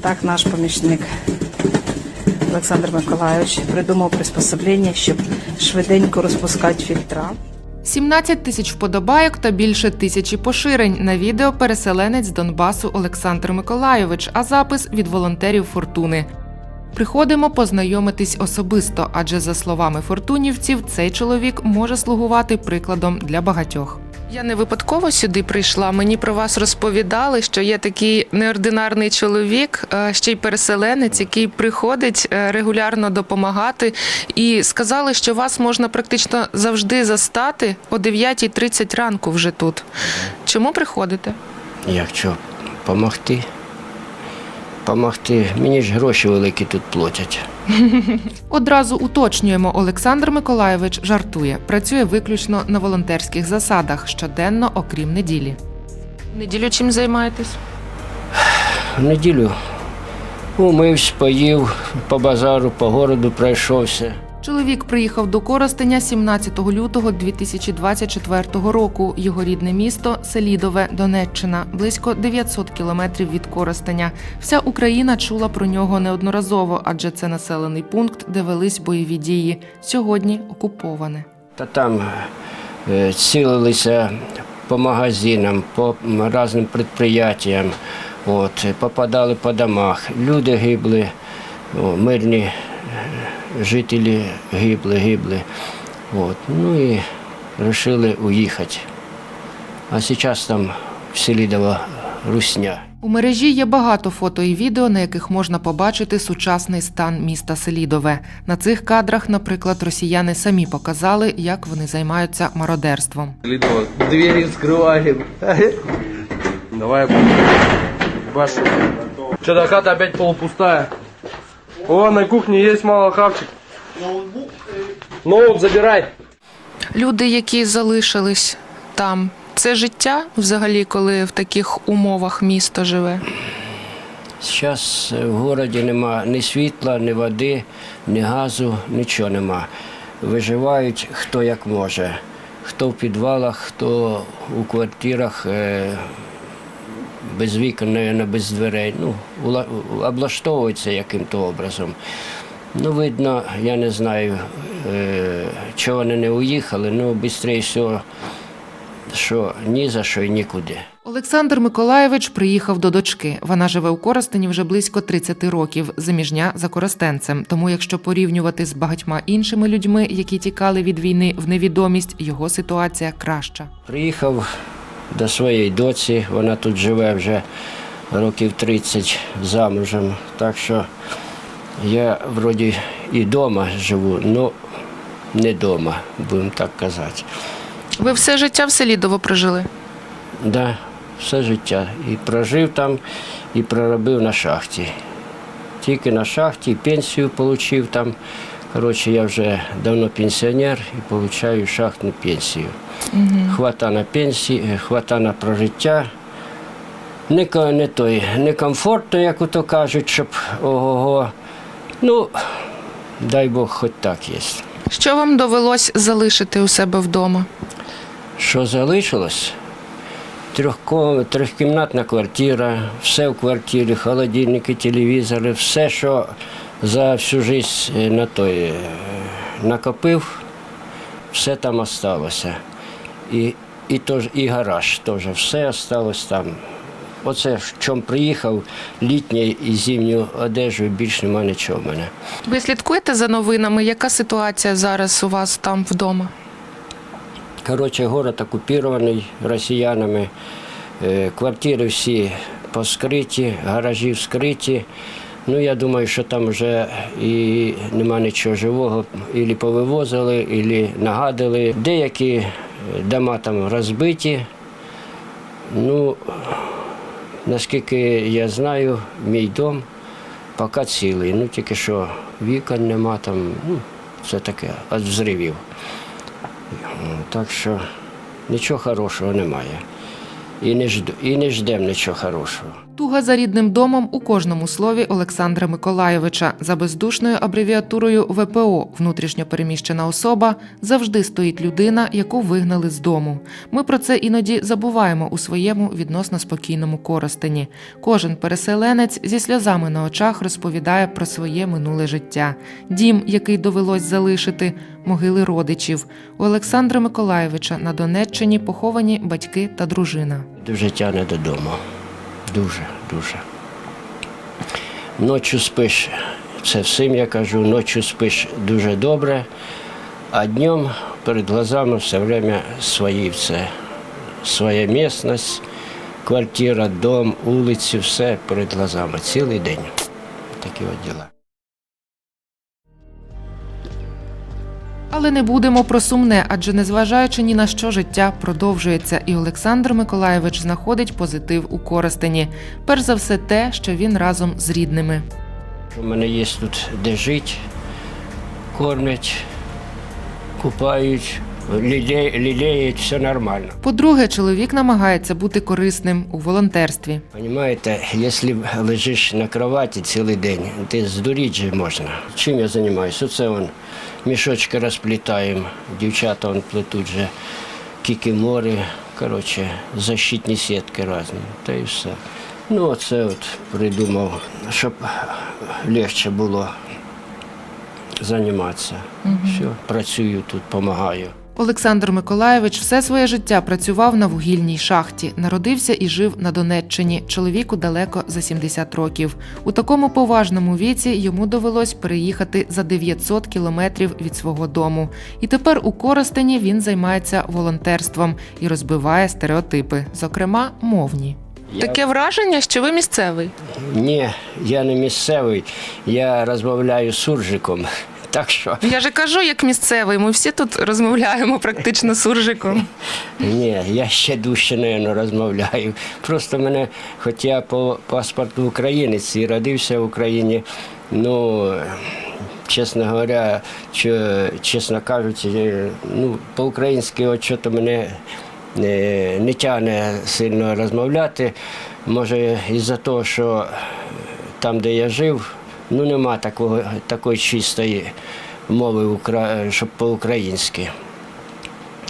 Так наш помічник Олександр Миколайович придумав приспособлення, щоб швиденько розпускати фільтра. 17 тисяч вподобайок та більше тисячі поширень на відео переселенець Донбасу Олександр Миколайович, а запис від волонтерів Фортуни. Приходимо познайомитись особисто, адже за словами фортунівців, цей чоловік може слугувати прикладом для багатьох. Я не випадково сюди прийшла. Мені про вас розповідали, що є такий неординарний чоловік, е, ще й переселенець, який приходить е, регулярно допомагати. І сказали, що вас можна практично завжди застати о 9.30 ранку вже тут. Чому приходите? Як що, помогти? Помогти. Мені ж гроші великі тут платять. Одразу уточнюємо, Олександр Миколайович жартує, працює виключно на волонтерських засадах щоденно, окрім неділі. Неділю чим займаєтесь? В неділю умився, поїв, по базару, по городу пройшовся. Чоловік приїхав до Коростеня 17 лютого 2024 року. Його рідне місто Селідове, Донеччина, близько 900 кілометрів від Коростеня. Вся Україна чула про нього неодноразово, адже це населений пункт, де велись бойові дії. Сьогодні окуповане. Та там е, цілилися по магазинам, по різним підприємствам, от, попадали по домах. Люди гибли, мирні жителі гибли, гибли. От. Ну і вирішили уїхати. А зараз там в Селідово русня. У мережі є багато фото і відео, на яких можна побачити сучасний стан міста Селідове. На цих кадрах, наприклад, росіяни самі показали, як вони займаються мародерством. Лидова, двери вскрываем. Давай, башу. Что-то хата опять полупустая. О, на кухне есть мало хавчик. Ноут забирай. Люди, які залишились там, це життя взагалі, коли в таких умовах місто живе. Зараз в місті нема ні світла, ні води, ні газу, нічого нема. Виживають хто як може. Хто в підвалах, хто у квартирах е, без вікон, навіть, без дверей. Ну, облаштовуються яким-то образом. Ну, видно, я не знаю, е, чого вони не уїхали, ну, швидше всього, що ні за що і нікуди. Олександр Миколаєвич приїхав до дочки. Вона живе у Коростені вже близько 30 років, заміжня за коростенцем. Тому, якщо порівнювати з багатьма іншими людьми, які тікали від війни в невідомість, його ситуація краща. Приїхав до своєї доці, вона тут живе вже років 30 замужем. Так що я вроді і вдома живу, але не вдома, будемо так казати. Ви все життя в Селідово прожили? Да, все життя. І прожив там, і проробив на шахті. Тільки на шахті, пенсію отримав там. Коротше, я вже давно пенсіонер і отримую шахтну пенсію. Хвата на пенсії, хвата на прожиття. Не, не, той, не комфортно, як ото кажуть, щоб ого-го. Ну, дай Бог, хоч так є. Що вам довелось залишити у себе вдома? Що залишилось? Трьохкімнатна квартира, все в квартирі, холодильники, телевізори, все, що за всю життя на той е, накопив, все там осталося. І, і, тож, і гараж теж, все осталось там. Оце в чому приїхав, літню і зимню одежу, і більше немає нічого в мене. Ви слідкуєте за новинами? Яка ситуація зараз у вас там вдома? Коротше, город окупований росіянами, е, квартири всі поскриті, гаражі вскриті. Ну, я думаю, що там вже і нема нічого живого, ілі повивозили, ілі нагадили. Деякі е, дома там розбиті. Ну, наскільки я знаю, мій дом поки цілий. Ну, тільки що вікон нема там, ну, це таке, від взривів. Так що нічого хорошого немає. і не, жду, і не ждемо нічого хорошого. Туга за рідним домом у кожному слові Олександра Миколайовича. За бездушною абревіатурою ВПО внутрішньо переміщена особа завжди стоїть людина, яку вигнали з дому. Ми про це іноді забуваємо у своєму відносно спокійному Коростені. Кожен переселенець зі сльозами на очах розповідає про своє минуле життя, дім, який довелось залишити, могили родичів. У Олександра Миколайовича на Донеччині поховані батьки та дружина. Дуже тягне додому. Дуже, дуже. Ночі спиш, це всім я кажу, ночі спиш дуже добре, а днем перед глазами все время свої все. Своя місцевість, квартира, дом, вулиці, все перед глазами. Цілий день. Такі от діла. Але не будемо про сумне, адже незважаючи ні на що життя продовжується, і Олександр Миколаєвич знаходить позитив у Коростені. Перш за все, те, що він разом з рідними. У мене є тут де жити, кормлять, купають, ліле- лілеють, все нормально. По-друге, чоловік намагається бути корисним у волонтерстві. Понимаете, якщо лежиш на кроваті цілий день, ти здуріть же можна. Чим я займаюся? Оце вон мішочки розплітаємо, дівчата вон плетуть вже кікімори, коротше, защитні сітки різні, та і все. Ну, оце от придумав, щоб легше було займатися. Все, працюю тут, допомагаю. Олександр Миколаєвич все своє життя працював на вугільній шахті. Народився і жив на Донеччині. Чоловіку далеко за 70 років. У такому поважному віці йому довелось переїхати за 900 кілометрів від свого дому. І тепер у Коростені він займається волонтерством і розбиває стереотипи, зокрема мовні. Я- Таке враження, що ви місцевий. Ні, я не місцевий, я розмовляю суржиком. Так що Я же кажу, як місцевий. Ми всі тут розмовляємо практично суржиком. ні, я ще дужче, мабуть, розмовляю. Просто мене, хоч я по паспорту українець і родився в Україні, ну, чесно говоря, чесно кажучи, ну, по-українськи от що то мене не, не тягне сильно розмовляти. Може, із-за того, що там, де я жив, ну нема такого, такої чистої мови, щоб по-українськи.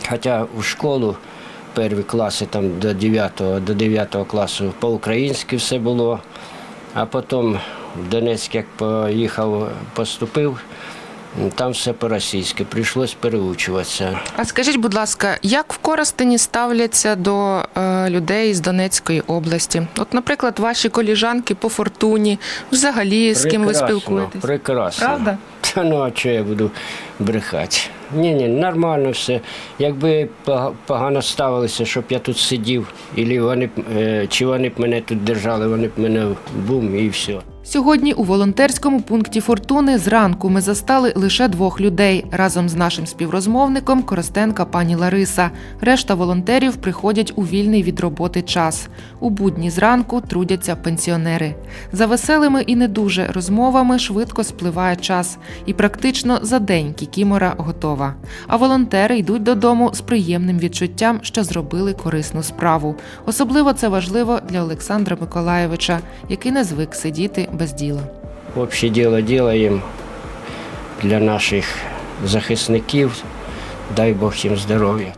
Хоча у школу перші класи там до 9, до 9 класу по-українськи все було, а потім в Донецьк, як поїхав, поступив, там все по-російськи, прийшлось переучуватися. А скажіть, будь ласка, як в Коростені ставляться до е, людей з Донецької області? От, наприклад, ваші коліжанки по фортуні, взагалі з ким ви Прекрасно, спілкуєтесь? Прекрасно. Правда? Та ну а чого я буду брехати? Ні, ні, нормально все. Якби пога- погано ставилися, щоб я тут сидів, і вони б, е, чи вони б мене тут держали, вони б мене бум і все. Сьогодні у волонтерському пункті Фортуни зранку ми застали лише двох людей разом з нашим співрозмовником Коростенка пані Лариса. Решта волонтерів приходять у вільний від роботи час. У будні зранку трудяться пенсіонери. За веселими і не дуже розмовами швидко спливає час, і практично за день кікімора готова. А волонтери йдуть додому з приємним відчуттям, що зробили корисну справу. Особливо це важливо для Олександра Миколаєвича, який не звик сидіти без діла. Обще діло робимо для наших захисників. Дай Бог їм здоров'я.